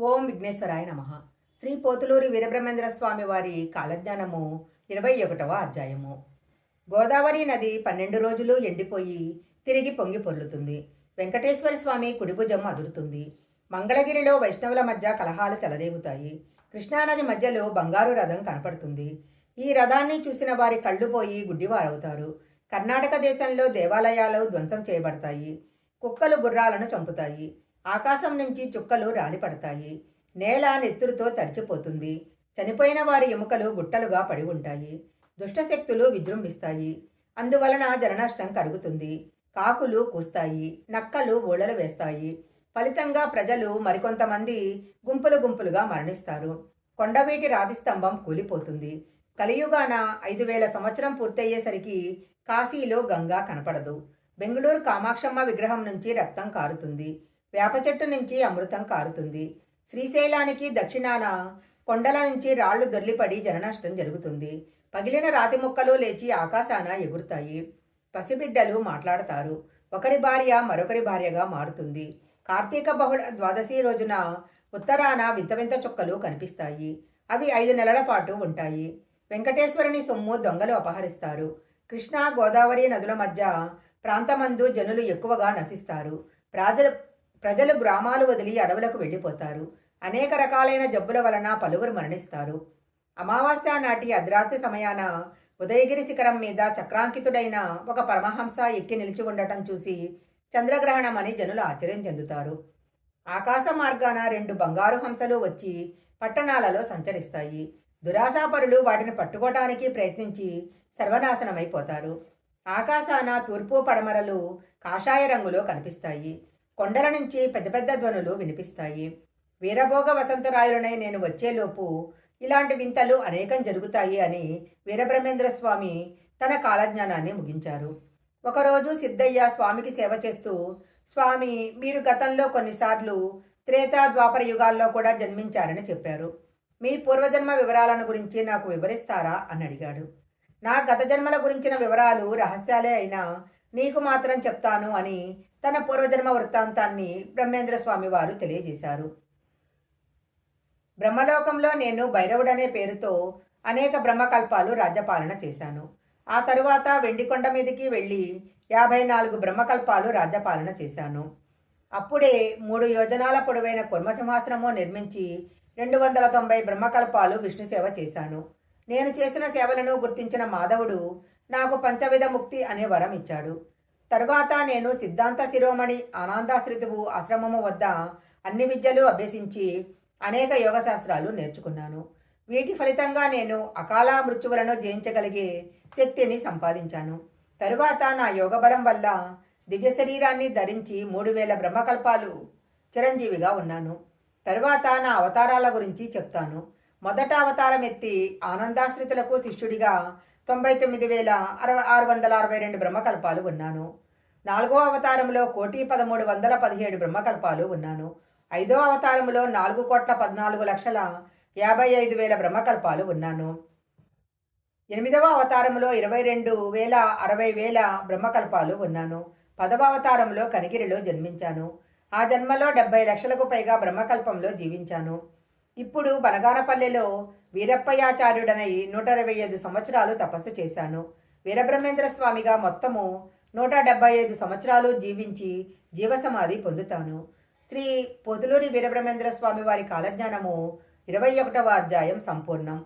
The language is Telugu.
ఓం విఘ్నేశ్వరాయ నమ. శ్రీ పోతులూరి వీరబ్రహ్మేంద్ర స్వామి వారి కాలజ్ఞానము ఇరవై ఒకటవ అధ్యాయము. గోదావరి నది పన్నెండు రోజులు ఎండిపోయి తిరిగి పొంగి పొర్లుతుంది. వెంకటేశ్వర స్వామి కుడిభుజం అదురుతుంది. మంగళగిరిలో వైష్ణవుల మధ్య కలహాలు చెలరేగుతాయి. కృష్ణానది మధ్యలో బంగారు రథం కనపడుతుంది. ఈ రథాన్ని చూసిన వారి కళ్ళు పోయి గుడ్డివారవుతారు. కర్ణాటక దేశంలో దేవాలయాలు ధ్వంసం చేయబడతాయి. కుక్కలు గుర్రాలను చంపుతాయి. ఆకాశం నుంచి చుక్కలు రాలిపడతాయి. నేల నెత్తురుతో తడిచిపోతుంది. చనిపోయిన వారి ఎముకలు గుట్టలుగా పడి ఉంటాయి. దుష్టశక్తులు విజృంభిస్తాయి. అందువలన జననష్టం కరుగుతుంది. కాకులు కూస్తాయి. నక్కలు ఊళ్ళలు వేస్తాయి. ఫలితంగా ప్రజలు మరికొంతమంది గుంపులు గుంపులుగా మరణిస్తారు. కొండవీటి రాతిస్తంభం కూలిపోతుంది. కలియుగాన ఐదు వేల సంవత్సరం పూర్తయ్యేసరికి కాశీలో గంగా కనపడదు. బెంగుళూరు కామాక్షమ్మ విగ్రహం నుంచి రక్తం కారుతుంది. వేప చెట్టు నుంచి అమృతం కారుతుంది. శ్రీశైలానికి దక్షిణాన కొండల నుంచి రాళ్ళు దొర్లిపడి జననష్టం జరుగుతుంది. పగిలిన రాతి ముక్కలు లేచి ఆకాశాన ఎగురుతాయి. పసిబిడ్డలు మాట్లాడతారు. ఒకరి భార్య మరొకరి భార్యగా మారుతుంది. కార్తీక బహుళ ద్వాదశి రోజున ఉత్తరాన వింత వింత చుక్కలు కనిపిస్తాయి. అవి ఐదు నెలల పాటు ఉంటాయి. వెంకటేశ్వరుని సొమ్ము దొంగలు అపహరిస్తారు. కృష్ణా గోదావరి నదుల మధ్య ప్రాంతమందు జనులు ఎక్కువగా నశిస్తారు. ప్రజలు ప్రజలు గ్రామాలు వదిలి అడవులకు వెళ్ళిపోతారు. అనేక రకాలైన జబ్బుల వలన పలువురు మరణిస్తారు. అమావాస్య నాటి అర్ధరాత్రి సమయాన ఉదయగిరి శిఖరం మీద చక్రాంకితుడైన ఒక పరమహంస ఎక్కి నిలిచి ఉండటం చూసి చంద్రగ్రహణం అని జనులు ఆశ్చర్యం చెందుతారు. ఆకాశ మార్గాన రెండు బంగారు హంసలు వచ్చి పట్టణాలలో సంచరిస్తాయి. దురాశాపరులు వాటిని పట్టుకోవటానికి ప్రయత్నించి సర్వనాశనమైపోతారు. ఆకాశాన తూర్పు పడమరలు కాషాయ రంగులో కనిపిస్తాయి. కొండల నుంచి పెద్ద పెద్ద ధ్వనులు వినిపిస్తాయి. వీరభోగ వసంతరాయులనై నేను వచ్చేలోపు ఇలాంటి వింతలు అనేకం జరుగుతాయి అని వీరబ్రహ్మేంద్ర స్వామి తన కాలజ్ఞానాన్ని ముగించారు. ఒకరోజు సిద్ధయ్య స్వామికి సేవ చేస్తూ స్వామి మీరు గతంలో కొన్నిసార్లు త్రేతా ద్వాపర యుగాల్లో కూడా జన్మించారని చెప్పారు. మీ పూర్వజన్మ వివరాలను గురించి నాకు వివరిస్తారా? అని అడిగాడు. నా గత జన్మల గురించిన వివరాలు రహస్యాలే అయినా నీకు మాత్రం చెప్తాను అని తన పూర్వజన్మ వృత్తాంతాన్ని బ్రహ్మేంద్ర స్వామి వారు తెలియజేశారు. బ్రహ్మలోకంలో నేను భైరవుడనే పేరుతో అనేక బ్రహ్మకల్పాలు రాజ్యపాలన చేశాను. ఆ తరువాత వెండికొండ మీదకి వెళ్ళి యాభై నాలుగు బ్రహ్మకల్పాలు రాజ్యపాలన చేశాను. అప్పుడే మూడు యోజనాల పొడవైన కుర్మసింహాసనము నిర్మించి రెండు వందల తొంభై బ్రహ్మకల్పాలు విష్ణు సేవ చేశాను. నేను చేసిన సేవలను గుర్తించిన మాధవుడు నాకు పంచవిధ ముక్తి అనే వరం ఇచ్చాడు. తరువాత నేను సిద్ధాంత శిరోమణి ఆనందాశ్రితువు ఆశ్రమము వద్ద అన్ని విద్యలు అభ్యసించి అనేక యోగ శాస్త్రాలు నేర్చుకున్నాను. వీటి ఫలితంగా నేను అకాల మృత్యువులను జయించగలిగే శక్తిని సంపాదించాను. తరువాత నా యోగబలం వల్ల దివ్య శరీరాన్ని ధరించి మూడు వేల బ్రహ్మకల్పాలు చిరంజీవిగా ఉన్నాను. తరువాత నా అవతారాల గురించి చెప్తాను. మొదట అవతారం ఎత్తి ఆనందాశ్రితులకు శిష్యుడిగా తొంభై తొమ్మిది వేల అరవై ఆరు వందల అరవై రెండు బ్రహ్మకల్పాలు ఉన్నాను. నాలుగో అవతారంలో కోటి పదమూడు వందల పదిహేడు బ్రహ్మకల్పాలు ఉన్నాను. ఐదో అవతారంలో నాలుగు కోట్ల పద్నాలుగు లక్షల యాభై ఐదు వేల బ్రహ్మకల్పాలు ఉన్నాను. ఎనిమిదవ అవతారంలో ఇరవై రెండు వేల అరవై వేల బ్రహ్మకల్పాలు ఉన్నాను. పదవ అవతారంలో కనిగిరిలో జన్మించాను. ఆ జన్మలో డెబ్బై లక్షలకు పైగా బ్రహ్మకల్పంలో జీవించాను. ఇప్పుడు బనగానపల్లెలో వీరప్పయాచార్యుడనై నూట ఇరవై ఐదు సంవత్సరాలు తపస్సు చేశాను. వీరబ్రహ్మేంద్ర స్వామిగా మొత్తము నూట డెబ్బై ఐదు సంవత్సరాలు జీవించి జీవసమాధి పొందుతాను. శ్రీ పొదులూరి వీరబ్రహ్మేంద్ర స్వామి వారి కాలజ్ఞానము ఇరవై ఒకటవ అధ్యాయం సంపూర్ణం.